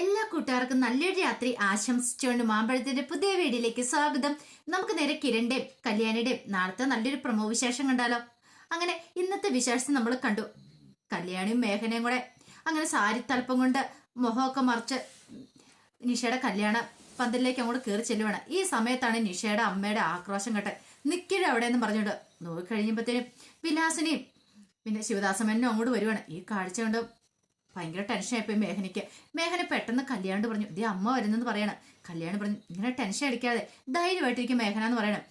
എല്ലാ കൂട്ടുകാർക്കും നല്ലൊരു രാത്രി ആശംസിച്ചുകൊണ്ട് മാമ്പഴത്തിന്റെ പുതിയ വീഡിയോയിലേക്ക് സ്വാഗതം. നമുക്ക് നേരെ കിരണിന്റെയും കല്യാണിയുടെയും നാളത്തെ നല്ലൊരു പ്രമോ വിശേഷം കണ്ടാലോ? അങ്ങനെ ഇന്നത്തെ വിശേഷം നമ്മൾ കണ്ടു. കല്യാണിയും മേഘനയും കൂടെ അങ്ങനെ സാരി തലപ്പം കൊണ്ട് മുഖമൊക്കെ മറിച്ച് നിഷയുടെ കല്യാണ പന്തലിലേക്ക് അങ്ങോട്ട് കയറി ചെല്ലുവാണ്. ഈ സമയത്താണ് നിഷയുടെ അമ്മയുടെ ആക്രോശം കേട്ടെ നിൽക്കഴ അവിടെ എന്ന് പറഞ്ഞുകൊണ്ട് നോക്കി കഴിയുമ്പോഴത്തേനും വിലാസിനെയും പിന്നെ ശിവദാസമേനും അങ്ങോട്ട് വരുവാണ്. ഈ കാഴ്ച കൊണ്ട്? ഭയങ്കര ടെൻഷനായിപ്പോയി മേഘനയ്ക്ക്. മേഘന പെട്ടെന്ന് കല്യാണ്ട് പറഞ്ഞു ഇതേ അമ്മ വരുന്നെന്ന് പറയണം. കല്യാണം പറഞ്ഞു ഇങ്ങനെ ടെൻഷൻ അടിക്കാതെ ധൈര്യമായിട്ടിരിക്കും മേഘന എന്ന് പറയണം.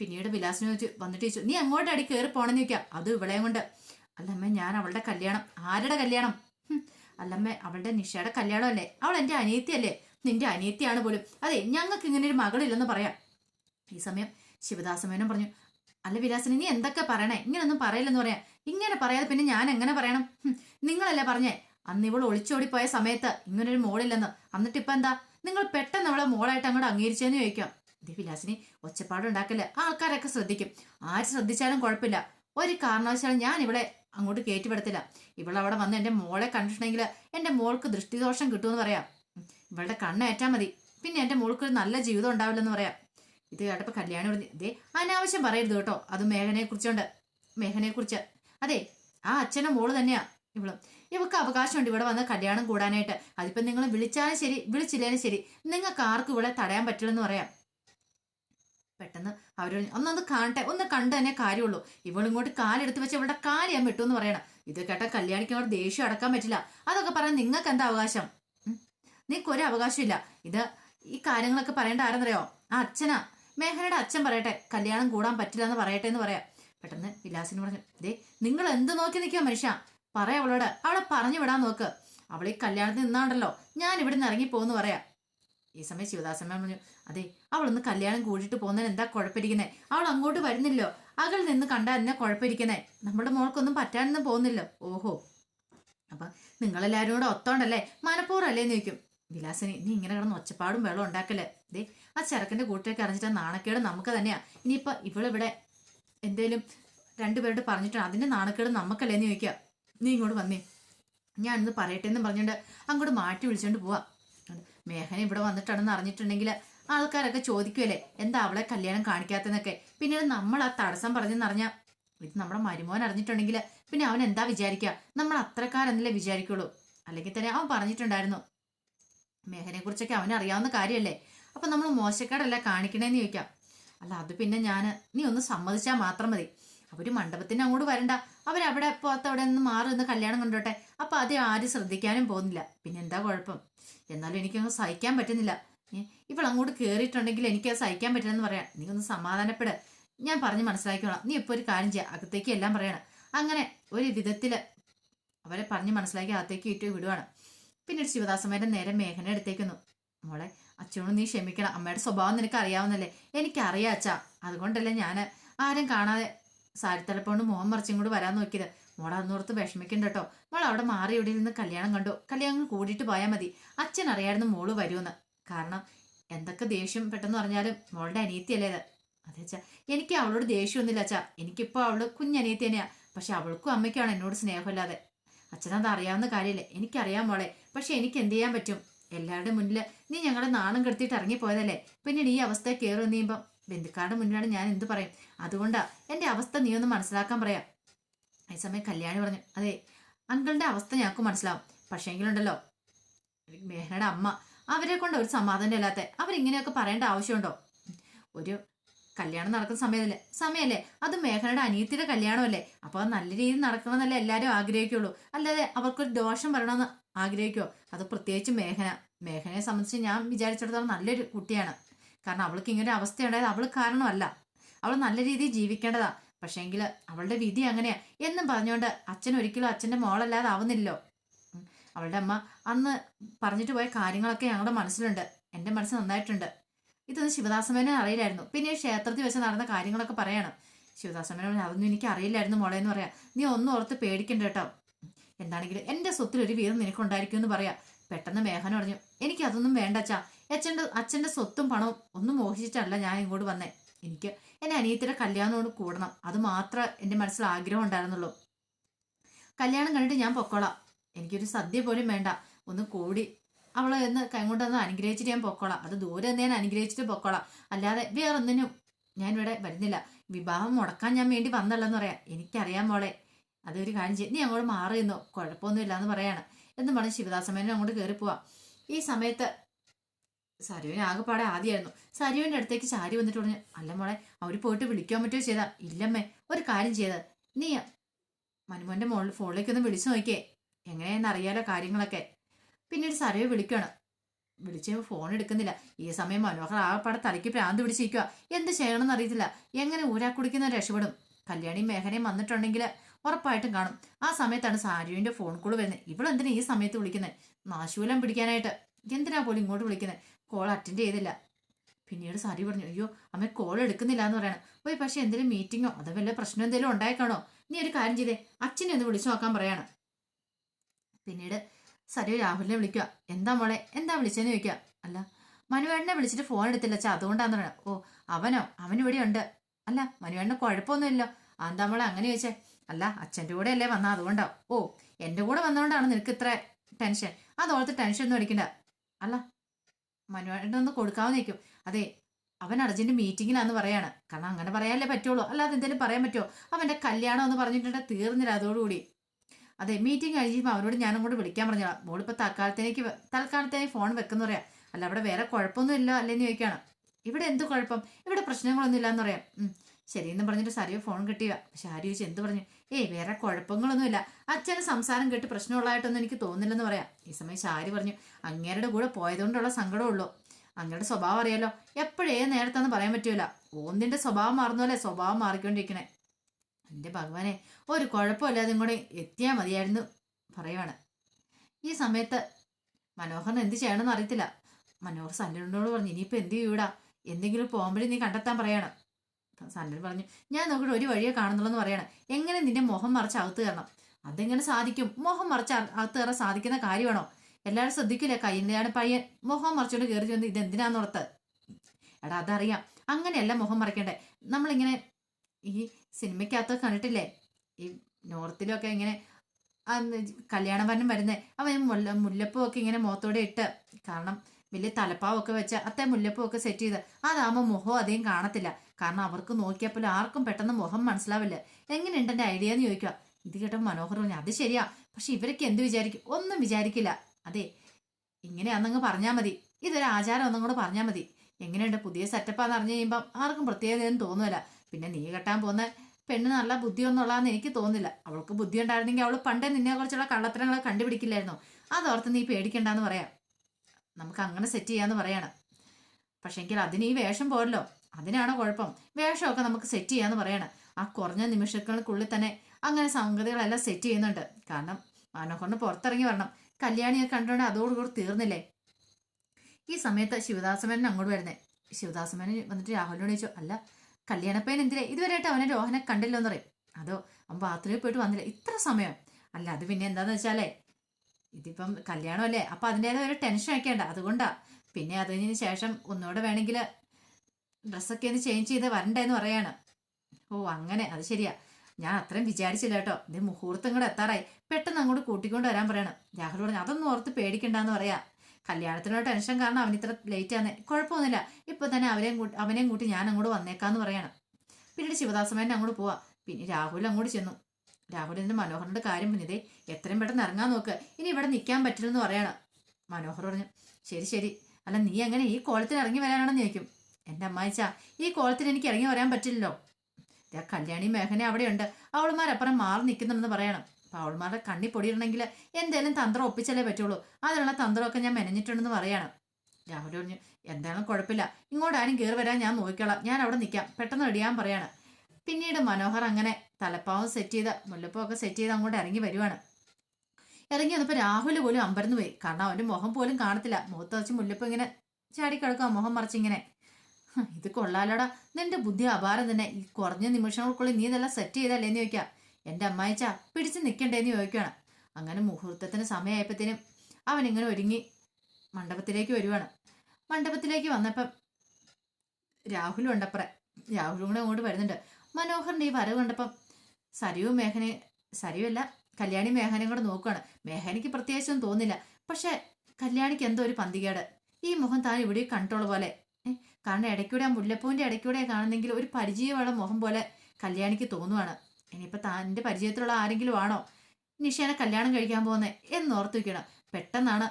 പിന്നീട് വിലാസിനെ വെച്ച് വന്നിട്ട് ചോദിച്ചു നീ അങ്ങോട്ട് അടി കയറി പോണെന്ന് ചോദിക്കാം അത് ഇവിടെയും കൊണ്ട്. അല്ലമ്മ ഞാൻ അവളുടെ കല്യാണം ആരുടെ കല്യാണം? അല്ലമ്മ അവളുടെ നിഷയുടെ കല്യാണം അല്ലേ അവൾ എന്റെ അനിയത്തിയല്ലേ? നിന്റെ അനിയത്തിയാണ് പോലും. അതെ ഞങ്ങൾക്ക് ഇങ്ങനെ ഒരു മകളില്ലെന്ന് പറയാം. ഈ സമയം ശിവദാസമേനും പറഞ്ഞു അല്ല വിലാസിനെ നീ എന്തൊക്കെ പറയണേ? ഇങ്ങനൊന്നും പറയില്ലെന്ന് പറയാം. ഇങ്ങനെ പറയാതെ പിന്നെ ഞാൻ എങ്ങനെ പറയണം? നിങ്ങളല്ലേ പറഞ്ഞേ അന്ന് ഇവൾ ഒളിച്ചോടിപ്പോയ സമയത്ത് ഇങ്ങനൊരു മോളില്ലെന്ന്. എന്നിട്ട് ഇപ്പൊ എന്താ? നിങ്ങൾ പെട്ടെന്ന് അവളെ മോളായിട്ട് അങ്ങോട്ട് അംഗീകരിച്ചെന്ന് ചോദിക്കാം. വിലാസിനി ഒച്ചപ്പാടുണ്ടാക്കില്ല ആൾക്കാരൊക്കെ ശ്രദ്ധിക്കും. ആര് ശ്രദ്ധിച്ചാലും കുഴപ്പമില്ല. ഒരു കാരണവശാലും ഞാൻ ഇവിടെ അങ്ങോട്ട് കയറ്റിപ്പെടത്തില്ല ഇവളവിടെ വന്ന് എന്റെ മോളെ കണ്ടിട്ടുണ്ടെങ്കിൽ എന്റെ മോൾക്ക് ദൃഷ്ടിദോഷം കിട്ടുമെന്ന് പറയാം. ഇവളുടെ കണ്ണേറ്റാൽ മതി. പിന്നെ എന്റെ മോൾക്ക് ഒരു നല്ല ജീവിതം ഉണ്ടാവില്ലെന്ന് പറയാം. ഇത് കേട്ടപ്പോൾ കല്യാണി പറഞ്ഞു ഇതേ അനാവശ്യം പറയരുത് കേട്ടോ. അത് മേഘനയെ കുറിച്ചുണ്ട് മേഘനയെ കുറിച്ച് അതെ ആ അച്ഛനും മോൾ തന്നെയാ ഇവളും. ഇവക്ക് അവകാശമുണ്ട് ഇവിടെ വന്ന് കല്യാണം കൂടാനായിട്ട്. അതിപ്പോ നിങ്ങൾ വിളിച്ചാലും ശരി വിളിച്ചില്ലേലും ശരി. നിങ്ങൾക്ക് ആർക്കും ഇവിടെ തടയാൻ പറ്റില്ലെന്ന് പറയാം. പെട്ടെന്ന് അവർ ഒന്നൊന്ന് കാണട്ടെ ഒന്ന് കണ്ടു തന്നെ കാര്യമുള്ളൂ. ഇവളിങ്ങോട്ട് കാലെടുത്ത് വെച്ച് ഇവളുടെ കാൽ ഞാൻ വിട്ടു എന്ന് പറയണം. ഇത് കേട്ട കല്യാണിക്ക് അവിടെ ദേഷ്യം അടക്കാൻ പറ്റില്ല. അതൊക്കെ പറയാൻ നിങ്ങൾക്ക് എന്താ അവകാശം? ഒരു അവകാശമില്ല ഇത് ഈ കാര്യങ്ങളൊക്കെ പറയേണ്ട ആരെന്നറിയോ? ആ അച്ഛനാ. മേഹനയുടെ അച്ഛൻ പറയട്ടെ കല്യാണം കൂടാൻ പറ്റില്ല എന്ന് പറയട്ടെ എന്ന് പറയാം. പെട്ടെന്ന് വിലാസിന് പറഞ്ഞു ദേ നിങ്ങൾ എന്ത് നോക്കി നിൽക്കുക മനുഷ്യ? പറയാ അവളോട്. അവളെ പറഞ്ഞു വിടാൻ നോക്ക്. അവൾ ഈ കല്യാണത്തിന് നിന്നാണ്ടല്ലോ ഞാൻ ഇവിടെ നിന്ന് ഇറങ്ങി പോകുന്നു പറയാം. ഈ സമയം ശിവദാസമ്മ പറഞ്ഞു അതെ അവളൊന്ന് കല്യാണം കൂടിയിട്ട് പോകുന്നതിന് എന്താ കുഴപ്പമിരിക്കുന്നേ? അവൾ അങ്ങോട്ട് വരുന്നില്ലോ. അകൽ നിന്ന് കണ്ടാൽ എന്നെ കുഴപ്പമിരിക്കുന്നേ? നമ്മുടെ മോൾക്കൊന്നും പറ്റാനൊന്നും പോകുന്നില്ല. ഓഹോ. അപ്പൊ നിങ്ങളെല്ലാവരും കൂടെ ഒത്തോണ്ടല്ലേ? മനഃപൂർവല്ലേ എന്ന് ചോദിക്കും. വിലാസിനി നീ ഇങ്ങനെ കിടന്ന് ഒച്ചപ്പാടും വെള്ളം ഉണ്ടാക്കല്ലേ? ദേ ആ ചെറുക്കന്റെ കൂട്ടിലേക്ക് അറിഞ്ഞിട്ട് നാണക്കേട് നമുക്ക് തന്നെയാ. ഇനിയിപ്പൊ ഇവളിവിടെ എന്തേലും രണ്ടുപേരോട് പറഞ്ഞിട്ടുണ്ട് അതിന്റെ നാണക്കേട് നമുക്കല്ലേ എന്ന് ചോദിക്കുക. നീ ഇങ്ങോട്ട് വന്നേ. ഞാൻ ഇന്ന് പറയട്ടെ എന്ന് പറഞ്ഞുകൊണ്ട് അങ്ങോട്ട് മാറ്റി വിളിച്ചോണ്ട് പോവാ. മേഘന ഇവിടെ വന്നിട്ടാണെന്ന് അറിഞ്ഞിട്ടുണ്ടെങ്കിൽ ആൾക്കാരൊക്കെ ചോദിക്കുമല്ലേ എന്താ അവളെ കല്യാണം കാണിക്കാത്തതെന്നൊക്കെ. പിന്നെ നമ്മൾ ആ തടസ്സം പറഞ്ഞെന്നറിഞ്ഞാൽ ഇത് നമ്മുടെ മരുമോൻ അറിഞ്ഞിട്ടുണ്ടെങ്കിൽ പിന്നെ അവൻ എന്താ വിചാരിക്കുക നമ്മൾ അത്രക്കാരെന്നല്ലേ വിചാരിക്കുള്ളൂ. അല്ലെങ്കിൽ തന്നെ അവൻ പറഞ്ഞിട്ടുണ്ടായിരുന്നു. മേഘനെ കുറിച്ചൊക്കെ അവന് അറിയാവുന്ന കാര്യമല്ലേ? അപ്പൊ നമ്മൾ മോശക്കാരല്ല കാണിക്കണേന്ന് ചോദിക്കാം. അല്ല അത് പിന്നെ ഞാൻ നീ ഒന്ന് സമ്മതിച്ചാൽ മാത്രം മതി. അവർ മണ്ഡപത്തിന് അങ്ങോട്ട് വരണ്ട. അവരവിടെ പോകാത്ത അവിടെ നിന്ന് മാറി നിന്ന് കല്യാണം കണ്ടോട്ടെ. അപ്പൊ അത് ആരും ശ്രദ്ധിക്കാനും പോകുന്നില്ല. പിന്നെ എന്താ കുഴപ്പം? എന്നാലും എനിക്കങ്ങ് സഹിക്കാൻ പറ്റുന്നില്ല. അങ്ങോട്ട് കയറിയിട്ടുണ്ടെങ്കിൽ എനിക്ക് അത് സഹിക്കാൻ പറ്റില്ലെന്ന് പറയാം. നീ ഒന്ന് സമാധാനപ്പെട്. ഞാൻ പറഞ്ഞ് മനസ്സിലാക്കിക്കോളാം. നീ ഇപ്പോൾ ഒരു കാര്യം ചെയ്യാം. അകത്തേക്ക് എല്ലാം പറയണം. അങ്ങനെ ഒരു വിധത്തിൽ അവരെ പറഞ്ഞ് മനസ്സിലാക്കി അകത്തേക്ക് ഇട്ട് വിടുവാണ്. പിന്നീട് ശിവദാസമ്മയുടെ നേരെ മേഘന എടുത്തേക്കുന്നു മോളെ അച്ഛനോട് നീ ക്ഷമിക്കണം. അമ്മയുടെ സ്വഭാവം നിനക്ക് അറിയാവുന്നല്ലേ? എനിക്കറിയാം അച്ഛാ. അതുകൊണ്ടല്ലേ ഞാൻ ആരും കാണാതെ സാരിത്തലപ്പോണ്ട് മോഹം മറിച്ചും കൂടി വരാൻ നോക്കിയത്. മോളെ അന്നോർത്ത് വിഷമിക്കണ്ട കേട്ടോ മോൾ അവിടെ മാറി ഇവിടെ ഇരുന്ന് കല്യാണം കണ്ടു. കല്യാണം കൂടിയിട്ട് പോയാൽ മതി. അച്ഛൻ അറിയായിരുന്നു മോൾ വരുമെന്ന്. കാരണം എന്തൊക്കെ ദേഷ്യം പെട്ടെന്ന് പറഞ്ഞാലും മോളുടെ അനിയത്തിയല്ലേ അല്ലേ അതെ അച്ഛാ എനിക്ക് അവളോട് ദേഷ്യമൊന്നുമില്ല അച്ഛാ. എനിക്കിപ്പോൾ അവൾ കുഞ്ഞനിയത്തി തന്നെയാ പക്ഷെ അവൾക്കും അമ്മയ്ക്കാണ് എന്നോട് സ്നേഹമില്ലാതെ. അച്ഛനത് അറിയാവുന്ന കാര്യമില്ലേ എനിക്കറിയാം മോളെ. പക്ഷെ എനിക്ക് എന്ത് ചെയ്യാൻ പറ്റും? എല്ലാവരുടെ മുന്നിൽ നീ ഞങ്ങളുടെ നാണം കെടുത്തിയിട്ട് ഇറങ്ങിപ്പോയതല്ലേ? പിന്നെ ഈ അവസ്ഥ കയറി നീയുമ്പം ബന്ധുക്കാരുടെ മുന്നിലാണ് ഞാൻ എന്ത് പറയും? അതുകൊണ്ടാ എന്റെ അവസ്ഥ നീ ഒന്ന് മനസ്സിലാക്കാൻ പറയാം. ഈ സമയം കല്യാണി പറഞ്ഞു അതെ അങ്കിളിന്റെ അവസ്ഥ ഞങ്ങൾക്ക് മനസ്സിലാവും. പക്ഷേങ്കിലുണ്ടല്ലോ മേഹനയുടെ അമ്മ അവരെ കൊണ്ട് ഒരു സമാധാനം ഇല്ലാത്ത അവരിങ്ങനെയൊക്കെ പറയേണ്ട ആവശ്യമുണ്ടോ? ഒരു കല്യാണം നടക്കുന്ന സമയമല്ലേ? സമയമല്ലേ? അത് മേഘനയുടെ അനിയത്തിയുടെ കല്യാണമല്ലേ? അപ്പോൾ നല്ല രീതിയിൽ നടക്കണമെന്നല്ലേ എല്ലാവരും ആഗ്രഹിക്കുള്ളൂ. അല്ലാതെ അവർക്കൊരു ദോഷം വരണമെന്ന് ആഗ്രഹിക്കുമോ അത് പ്രത്യേകിച്ച് മേഘന. മേഘനയെ സംബന്ധിച്ച് ഞാൻ വിചാരിച്ചിടത്തോളം നല്ലൊരു കുട്ടിയാണ്. കാരണം അവൾക്ക് ഇങ്ങനെ അവസ്ഥ ഉണ്ടായത് അവൾ കാരണമല്ല. അവൾ നല്ല രീതിയിൽ ജീവിക്കേണ്ടതാ. പക്ഷേങ്കിൽ അവളുടെ വിധി അങ്ങനെയാ. എന്നും പറഞ്ഞുകൊണ്ട് അച്ഛൻ ഒരിക്കലും അച്ഛന്റെ മോളല്ലാതെ ആവുന്നില്ലല്ലോ. ഉം. അവളുടെ അമ്മ അന്ന് പറഞ്ഞിട്ട് പോയ കാര്യങ്ങളൊക്കെ ഞങ്ങളുടെ മനസ്സിലുണ്ട്. എന്റെ മനസ്സ് നന്നായിട്ടുണ്ട്. ഇതൊന്നും ശിവദാസമേനെ അറിയില്ലായിരുന്നു. പിന്നെ ക്ഷേത്രത്തിൽ വെച്ച് നടന്ന കാര്യങ്ങളൊക്കെ പറയണം. ശിവദാസമേനെ അതൊന്നും എനിക്ക് അറിയില്ലായിരുന്നു മോളെ എന്ന് പറയാം. നീ ഒന്നും ഓർത്ത് പേടിക്കണ്ട കേട്ടോ. എന്താണെങ്കിലും എന്റെ സ്വത്തിൽ ഒരു വീതം നിനക്കുണ്ടായിരിക്കും എന്ന് പറയാം. പെട്ടെന്ന് മേഘന പറഞ്ഞു എനിക്ക് അതൊന്നും വേണ്ട അച്ഛാ. അച്ഛന്റെ അച്ഛന്റെ സ്വത്തും പണവും ഒന്നും മോഹിച്ചിട്ടല്ല ഞാൻ ഇങ്ങോട്ട് വന്നേ. എനിക്ക് എന്റെ അനിയത്തിയുടെ കല്യാണത്തോട് കൂടണം. അത് മാത്രമേ എന്റെ മനസ്സിൽ ആഗ്രഹം ഉണ്ടായിരുന്നുള്ളൂ. കല്യാണം കണ്ടിട്ട് ഞാൻ പൊക്കോളാം. എനിക്കൊരു സദ്യ പോലും വേണ്ട. ഒന്ന് കൂടി അവളെ ഒന്ന് കൈകൊണ്ടൊന്ന് അനുഗ്രഹിച്ചിട്ട് ഞാൻ പൊക്കോളാം. അത് ദൂരെ നിന്ന് അനുഗ്രഹിച്ചിട്ട് പൊക്കോളാം. അല്ലാതെ വേറൊന്നിനും ഇവിടെ വരുന്നില്ല. വിവാഹം മുടക്കാൻ ഞാൻ വേണ്ടി വന്നല്ലെന്ന് പറയാം. എനിക്കറിയാം മോളെ. അതൊരു കാര്യം നീ അങ്ങോട്ട് മാറിയെന്നോ കുഴപ്പമൊന്നുമില്ല എന്ന് പറയാണ്. എന്നും പറഞ്ഞ് ശിവദാസമേനൻ അങ്ങോട്ട് കയറി പോവാം. ഈ സമയത്ത് സരുവിന് ആകെപ്പാടെ ആദ്യമായിരുന്നു സരുവിന്റെ അടുത്തേക്ക് ചാരി വന്നിട്ട് പറഞ്ഞു അല്ല മോളെ അവർ പോയിട്ട് വിളിക്കാൻ പറ്റുമോ ചെയ്താ? ഇല്ലമ്മേ ഒരു കാര്യം ചെയ്ത്. നീ മനുമോന്റെ മോളിൽ ഫോണിലേക്ക് ഒന്ന് വിളിച്ചു നോക്കിയേ. എങ്ങനെയാന്ന് അറിയാലോ കാര്യങ്ങളൊക്കെ. പിന്നീട് സരവെ വിളിക്കുകയാണ് വിളിച്ച് ഫോൺ എടുക്കുന്നില്ല. ഈ സമയം മനോഹർ ആകെപ്പാടെ തലയ്ക്ക് പ്രാന്ത് പിടിച്ചിരിക്കുക എന്ത് ചെയ്യണമെന്ന് അറിയത്തില്ല. എങ്ങനെ ഊരാക്കുടിക്കുന്ന രക്ഷപ്പെടും? കല്യാണിയും മേഘനയും വന്നിട്ടുണ്ടെങ്കിൽ ഉറപ്പായിട്ടും കാണും. ആ സമയത്താണ് സാരുവിന്റെ ഫോൺ കോൾ വരുന്നത്. ഇവളെന്തിനാ ഈ സമയത്ത് വിളിക്കുന്നത് നാശൂലം പിടിക്കാനായിട്ട്. എന്തിനാ പോലും ഇങ്ങോട്ട് വിളിക്കുന്നത് കോൾ അറ്റൻഡ് ചെയ്തില്ല. പിന്നീട് സാരി പറഞ്ഞു അയ്യോ അമ്മ കോൾ എടുക്കുന്നില്ല എന്ന് പറയണം. ഓയ് പക്ഷെ എന്തെങ്കിലും മീറ്റിങ്ങോ അതോ വല്ല പ്രശ്നം എന്തെങ്കിലും ഉണ്ടായിക്കാണോ? നീ ഒരു കാര്യം ചെയ്തേ അച്ഛനെ ഒന്ന് വിളിച്ചു നോക്കാൻ പറയാണ്. പിന്നീട് സാരി രാഹുലിനെ വിളിക്കുക എന്താ മോളെ എന്താ വിളിച്ചെന്ന് ചോദിക്കുക അല്ല മനുവേണ്ണനെ വിളിച്ചിട്ട് ഫോൺ എടുത്തില്ല അച്ഛാ അതുകൊണ്ടാന്ന് പറയണം. ഓ അവനോ? അവനിവിടെ ഉണ്ട് അല്ല മനുവേണ്ണന് കുഴപ്പമൊന്നുമില്ലോ. എന്താ മോളെ അങ്ങനെ ചോദിച്ചേ? അല്ല അച്ഛന്റെ കൂടെ അല്ലേ വന്നാ അതുകൊണ്ടാ? ഓ എന്റെ കൂടെ വന്നതുകൊണ്ടാണ് നിനക്ക് ഇത്ര ടെൻഷൻ. അതോളത്ത് ടെൻഷൻ ഒന്നും അടിക്കണ്ട. അല്ല മനുവേണ്ണൊന്ന് കൊടുക്കാവുന്ന നിൽക്കും അതെ അവൻ അർജന്റ് മീറ്റിങ്ങിലാന്ന് പറയാണ്. കാരണം അങ്ങനെ പറയാനല്ലേ പറ്റുള്ളൂ. അല്ലാതെ എന്തെങ്കിലും പറയാൻ പറ്റുമോ? അവന്റെ കല്യാണം എന്ന് പറഞ്ഞിട്ടുണ്ട് തീർന്നില്ല അതോടുകൂടി. അതെ മീറ്റിംഗ് കഴിയുമ്പോൾ അവരോട് ഞാനും കൂടെ വിളിക്കാൻ പറഞ്ഞോളാം. മോളിപ്പോൾ തൽക്കാലത്തേക്ക് തൽക്കാലത്തേക്ക് ഫോൺ വെക്കുന്ന പറയാം. അല്ല അവിടെ വേറെ കുഴപ്പമൊന്നും ഇല്ല അല്ലേന്ന് ചോദിക്കുകയാണ്. ഇവിടെ എന്ത് കുഴപ്പം? ഇവിടെ പ്രശ്നങ്ങളൊന്നും ഇല്ലാന്ന് പറയാം ശരിയെന്ന് പറഞ്ഞിട്ട് സരിയോ ഫോൺ കിട്ടിയ പക്ഷെ ആര് ചോദിച്ചു എന്ത് പറഞ്ഞു? ഏയ് വേറെ കുഴപ്പങ്ങളൊന്നുമില്ല. അച്ഛന് സംസാരം കേട്ട് പ്രശ്നമുള്ളതായിട്ടൊന്നും എനിക്ക് തോന്നില്ലെന്ന് പറയാം. ഈ സമയം ശാരി പറഞ്ഞു അങ്ങേരുടെ കൂടെ പോയതുകൊണ്ടുള്ള സങ്കടമുള്ളൂ അങ്ങയുടെ സ്വഭാവം അറിയാലോ. എപ്പോഴേ നേരത്താന്ന് പറയാൻ പറ്റൂല. ഓന്തിന്റെ സ്വഭാവം മാറുന്നല്ലേ സ്വഭാവം മാറിക്കൊണ്ടിരിക്കണേ. എന്റെ ഭഗവാനെ ഒരു കുഴപ്പമില്ലാതെ കൂടെ എത്തിയാൽ മതിയായിരുന്നു പറയുവാണ്. ഈ സമയത്ത് മനോഹറിന് എന്ത് ചെയ്യണമെന്ന് അറിയത്തില്ല. മനോഹർ സന്നലിനോട് പറഞ്ഞു ഇനിയിപ്പോൾ എന്ത് ചെയ്യൂടാ? എന്തെങ്കിലും പോകുമ്പോഴേ നീ കണ്ടെത്താൻ പറയണം. സന്നൽ പറഞ്ഞു ഞാൻ നോക്കിയിട്ട് ഒരു വഴിയെ കാണുന്നുള്ളൂ എന്ന് പറയണം. എങ്ങനെ നിന്റെ മുഖം മറച്ച് അകത്ത് കയറണം? അതെങ്ങനെ സാധിക്കും? മുഖം മറച്ച് അകത്ത് കയറാൻ സാധിക്കുന്ന കാര്യമാണോ? എല്ലാവരും ശ്രദ്ധിക്കില്ല കയ്യിലാണ് പയ്യൻ. മുഖം മറച്ചോണ്ട് കയറി ചെന്ന് ഇത് എന്തിനാന്നോർത്ത് എടാ അതറിയാം. അങ്ങനെയല്ല മുഖം മറയ്ക്കണ്ടേ. നമ്മളിങ്ങനെ ഈ സിനിമയ്ക്കകത്ത് കണ്ടിട്ടില്ലേ? ഈ നോർത്തിലൊക്കെ ഇങ്ങനെ കല്യാണ വരണം വരുന്നത് അവൻ മുല്ല മുല്ലപ്പൂ ഒക്കെ ഇങ്ങനെ മുഖത്തോടെ ഇട്ട് കാരണം വലിയ തലപ്പാവൊക്കെ വെച്ച് അത്തേ മുല്ലപ്പൂ ഒക്കെ സെറ്റ് ചെയ്ത്. അതാകുമ്പോൾ മുഖം അധികം കാണത്തില്ല. കാരണം അവർക്ക് നോക്കിയപ്പോൾ ആർക്കും പെട്ടെന്ന് മുഖം മനസ്സിലാവില്ല. എങ്ങനെയുണ്ട് എന്റെ ഐഡിയ? എന്ന് ചോദിക്കുക. ഇത് കേട്ടപ്പോൾ മനോഹർ പറഞ്ഞു അത് ശരിയാ. പക്ഷെ ഇവരൊക്കെ എന്ത് വിചാരിക്കും? ഒന്നും വിചാരിക്കില്ല. അതെ ഇങ്ങനെയാണെന്നങ്ങ് പറഞ്ഞാൽ മതി. ഇതൊരു ആചാരം ഒന്നും കൂടെ പറഞ്ഞാൽ മതി. എങ്ങനെയുണ്ട്? പുതിയ സെറ്റപ്പാന്ന് അറിഞ്ഞു കഴിയുമ്പം ആർക്കും പ്രത്യേകതയൊന്നും തോന്നുന്നില്ല പിന്നെ നീ കെട്ടാൻ പോകുന്ന പെണ്ണ് നല്ല ബുദ്ധിയൊന്നുള്ളതെന്ന് എനിക്ക് തോന്നുന്നില്ല. അവൾക്ക് ബുദ്ധി ഉണ്ടായിരുന്നെങ്കിൽ അവൾ പണ്ടേ നിന്നെ കുറിച്ചുള്ള കള്ളത്തരങ്ങളെ കണ്ടുപിടിക്കില്ലായിരുന്നു? അതോർത്ത് നീ പേടിക്കണ്ടെന്ന് പറയാം. നമുക്ക് അങ്ങനെ സെറ്റ് ചെയ്യാന്ന് പറയാണ്. പക്ഷെങ്കിൽ അതിന് ഈ വേഷം പോരല്ലോ. അതിനാണ് കുഴപ്പം? വേഷമൊക്കെ നമുക്ക് സെറ്റ് ചെയ്യാന്ന് പറയാണ്. ആ കുറഞ്ഞ നിമിഷങ്ങൾക്കുള്ളിൽ തന്നെ അങ്ങനെ സംഗതികളെല്ലാം സെറ്റ് ചെയ്യുന്നുണ്ട്. കാരണം മനോഹറിന് പുറത്തിറങ്ങി വരണം. കല്യാണിയെ കണ്ടുകൊണ്ട് അതോടുകൂടി തീർന്നില്ലേ? ഈ സമയത്ത് ശിവദാസമേനൻ അങ്ങോട്ട് വരുന്നേ. ശിവദാസമേനൻ വന്നിട്ട് രാഹുലിനോട് ചോദിച്ചു അല്ല കല്യാണപ്പേൻ എന്തിനാ? ഇതുവരെയായിട്ട് അവനെ രോഹനെ കണ്ടില്ലോ എന്ന് പറയും. അതോ അവൻ ബാത്റൂമിൽ പോയിട്ട് വന്നില്ല. ഇത്ര സമയം. അല്ല അത് പിന്നെ എന്താന്ന് വെച്ചാലേ ഇതിപ്പം കല്യാണമല്ലേ? അപ്പൊ അതിന്റെതായ ഒരു ടെൻഷൻ ആക്കേണ്ട ഉണ്ട്. അതുകൊണ്ടാ. പിന്നെ അതിന് ശേഷം ഒന്നുകൂടെ വേണമെങ്കിൽ ഡ്രസ്സൊക്കെ ഒന്ന് ചേഞ്ച് ചെയ്ത് വരണ്ടേന്ന് പറയാണ്. ഓ അങ്ങനെ. അത് ശരിയാ. ഞാൻ അത്രയും വിചാരിച്ചില്ല കേട്ടോ. ഇത് മുഹൂർത്തം കൂടെ എത്താറായി. പെട്ടെന്ന് അങ്ങോട്ട് കൂട്ടിക്കൊണ്ട് വരാൻ പറയണം. രാഹുൽ പറഞ്ഞു അതൊന്നും ഓർത്ത് പേടിക്കണ്ടെന്ന് പറയാം. കല്യാണത്തിനുള്ള ടെൻഷൻ കാരണം അവൻ ഇത്ര ലേറ്റ് ആണ് കുഴപ്പമൊന്നുമില്ല. ഇപ്പൊ തന്നെ അവരെയും അവനെയും കൂട്ടി ഞാൻ അങ്ങോട്ട് വന്നേക്കാന്ന് പറയണം. പിന്നീട് ശിവദാസമേനെ അങ്ങോട്ട് പോവാ. പിന്നെ രാഹുൽ അങ്ങോട്ട് ചെന്നു. രാഹുൽ ഇതിന്റെ മനോഹറിന്റെ കാര്യം പറഞ്ഞതേ എത്രയും പെട്ടെന്ന് ഇറങ്ങാൻ നോക്ക്. ഇനി ഇവിടെ നിൽക്കാൻ പറ്റില്ലെന്ന് പറയണം. മനോഹർ പറഞ്ഞു ശരി ശരി. അല്ല നീ അങ്ങനെ ഈ കോളത്തിൽ ഇറങ്ങി വരാനാണെന്ന് ചോദിക്കും. എന്റെ അമ്മായിച്ച ഈ കോളത്തിൽ എനിക്ക് ഇറങ്ങി വരാൻ പറ്റില്ലല്ലോ. ഇതാ കല്യാണി മേഘന അവിടെയുണ്ട്. അവളുമാരപ്പുറം മാറി നിൽക്കുന്നുണ്ടെന്ന് പറയണം. അപ്പോൾ അവളുമാരുടെ കണ്ണി പൊടിയിടണമെങ്കിൽ എന്തേലും തന്ത്രം ഒപ്പിച്ചല്ലേ പറ്റുള്ളൂ. അതിനുള്ള തന്ത്രമൊക്കെ ഞാൻ മെനഞ്ഞിട്ടുണ്ടെന്ന് പറയണം. രാഹുൽ പറഞ്ഞു എന്തായാലും കുഴപ്പമില്ല. ഇങ്ങോട്ട് ആരും കയറി വരാൻ ഞാൻ നോക്കിക്കോളാം. ഞാൻ അവിടെ നിൽക്കാം. പെട്ടെന്ന് റെഡിയാൻ പറയാണ്. പിന്നീട് മനോഹർ അങ്ങനെ തലപ്പാവും സെറ്റ് ചെയ്ത മുല്ലപ്പമൊക്കെ സെറ്റ് ചെയ്ത് അങ്ങോട്ട് ഇറങ്ങി വരുവാണ്. ഇറങ്ങി വന്നപ്പോൾ രാഹുൽ പോലും അമ്പരന്ന് പോയി. കാരണം അവന്റെ മുഖം പോലും കാണത്തില്ല. മുഖത്ത് വെച്ച് മുല്ലപ്പ് ഇങ്ങനെ ചാടിക്കിടക്കുക മുഖം മറിച്ചിങ്ങനെ ഇത് കൊള്ളാലോടാ. നിന്റെ ബുദ്ധി അപാരം തന്നെ. ഈ കുറഞ്ഞ നിമിഷങ്ങൾക്കുള്ളിൽ നീ ഇതെല്ലാം സെറ്റ് ചെയ്തല്ലേന്ന് ചോദിക്കാം. എന്റെ അമ്മായിച്ച പിടിച്ച് നിൽക്കണ്ടേന്ന് ചോദിക്കുകയാണ് അങ്ങനെ മുഹൂർത്തത്തിന് സമയമായപ്പോഴത്തേനും അവൻ ഇങ്ങനെ ഒരുങ്ങി മണ്ഡപത്തിലേക്ക് വരുവാണ്. മണ്ഡപത്തിലേക്ക് വന്നപ്പം രാഹുലും ഉണ്ടപ്പറ. രാഹുലും കൂടെ അങ്ങോട്ട് വരുന്നുണ്ട്. മനോഹറിന്റെ ഈ വരവ് കണ്ടപ്പം സരിയും മേഘനെ സരിയുമല്ല കല്യാണി മേഘനയും കൂടെ നോക്കുകയാണ് മേഘനയ്ക്ക് പ്രത്യേകിച്ചൊന്നും തോന്നില്ല പക്ഷെ കല്യാണിക്ക് എന്തോ ഒരു പന്തികേട്. ഈ മുഖം താൻ ഇവിടെ കണ്ടോള പോലെ. കാരണം ഇടയ്ക്കൂടെ ആ മുല്ലപ്പൂവിന്റെ ഇടയ്ക്കൂടെ കാണുന്നെങ്കിൽ ഒരു പരിചയമുള്ള മുഖം പോലെ കല്യാണിക്ക് തോന്നുവാണ്. ഇനിയിപ്പോൾ തന്റെ പരിചയത്തിലുള്ള ആരെങ്കിലും ആണോ? നിഷേനെ കല്യാണം കഴിക്കാൻ പോകുന്നത് എന്ന് ഓർത്തു വയ്ക്കണം പെട്ടെന്നാണ്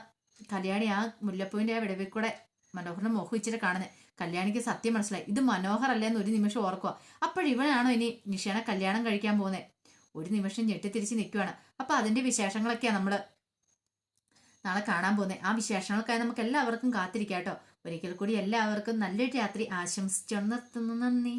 കല്യാണി ആ മുല്ലപ്പൂവിന്റെ ആ വിടവിൽ കൂടെ മനോഹറിനെ വെച്ചിട്ട് കാണുന്നത് കല്യാണിക്ക് സത്യം മനസ്സിലായി. ഇത് മനോഹർ അല്ലേന്ന് ഒരു നിമിഷം ഓർക്കുക. അപ്പോഴിവനാണോ ഇനി നിഷേനെ കല്യാണം കഴിക്കാൻ പോകുന്നത് ഒരു നിമിഷം ഞെട്ടിത്തിരിച്ച് നിൽക്കുവാണ്. അപ്പോൾ അതിന്റെ വിശേഷങ്ങളൊക്കെയാണ് നമ്മൾ നാളെ കാണാൻ പോകുന്നത് ആ വിശേഷങ്ങൾക്കായി നമുക്ക് എല്ലാവർക്കും കാത്തിരിക്കാം കേട്ടോ. ഒരിക്കൽ കൂടി എല്ലാവർക്കും നല്ലൊരു രാത്രി ആശംസിച്ചു നിർത്തുന്നു നന്ദി.